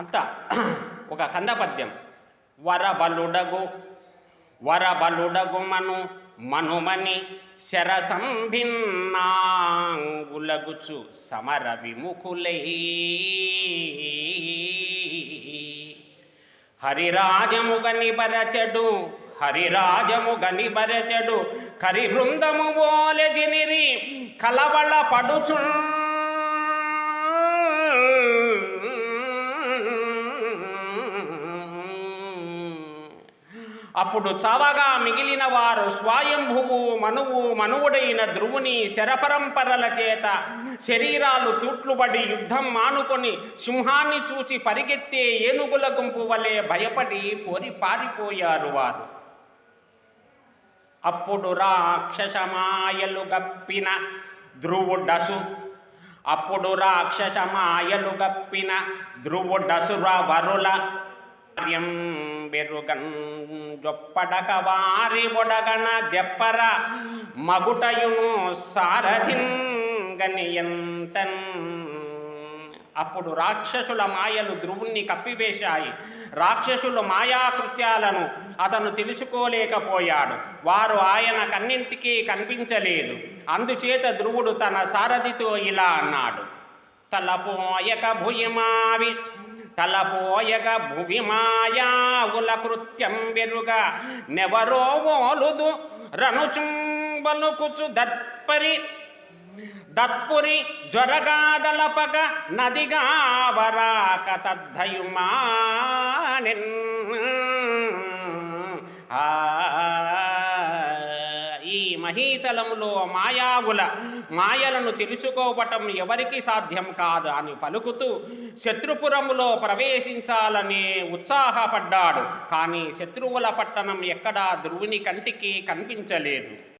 అంత ఒక కందపద్యం. వరబలుడగు వరబలుడగు మను మనుమని శరసంభిన్నాంగులగుచు సమర విముఖులై హరిరాజము గనిబరచడు హరిరాజము గనిబరచడు కరి బృందము ఓలెజినిరి కలవళ పడుచు అప్పుడు చావగా మిగిలిన వారు స్వయంభువు మనువు మనువుడైన ధ్రువుని శరపరంపరల చేత శరీరాలు తూట్లుబడి యుద్ధం మానుకొని సింహాన్ని చూచి పరిగెత్తే ఏనుగుల గుంపు వలె భయపడి పోరి పారిపోయారు వారు. అప్పుడు రాక్షసమాయలు గప్పిన ధ్రువుడసు అప్పుడు రాక్షసమాయలు గప్పిన ధ్రువుడసుర వరుల కార్యం బెరుగన్ జొప్పడక వారి బొడగన దెప్పర మగుటయును సారథిన్ గనియంతన్ అప్పుడు రాక్షసుల మాయలు ధ్రువుణ్ణి కప్పివేశాయి. రాక్షసుల మాయాకృత్యాలను అతను తెలుసుకోలేకపోయాడు. వారు ఆయన కన్నింటికి కనిపించలేదు. అందుచేత ధ్రువుడు తన సారథితో ఇలా అన్నాడు. తలపోయక భుయమావి తలపోయగ భువి మాయావుల కృత్యం వెరుగ నెవరో ఓలుదు రణుచుంబలుకుచు దర్పరి దత్పురి జ్వరగాదలపగ నదిగా వరాక తద్ధయుమానెన్ ఆ ఈ మహీతలములో మాయావుల మాయలను తెలుసుకోవటం ఎవరికి సాధ్యం కాదు అని పలుకుతూ శత్రుపురములో ప్రవేశించాలని ఉత్సాహపడ్డాడు. కానీ శత్రువుల పట్టణం ఎక్కడా ధ్రువుని కంటికి కనిపించలేదు.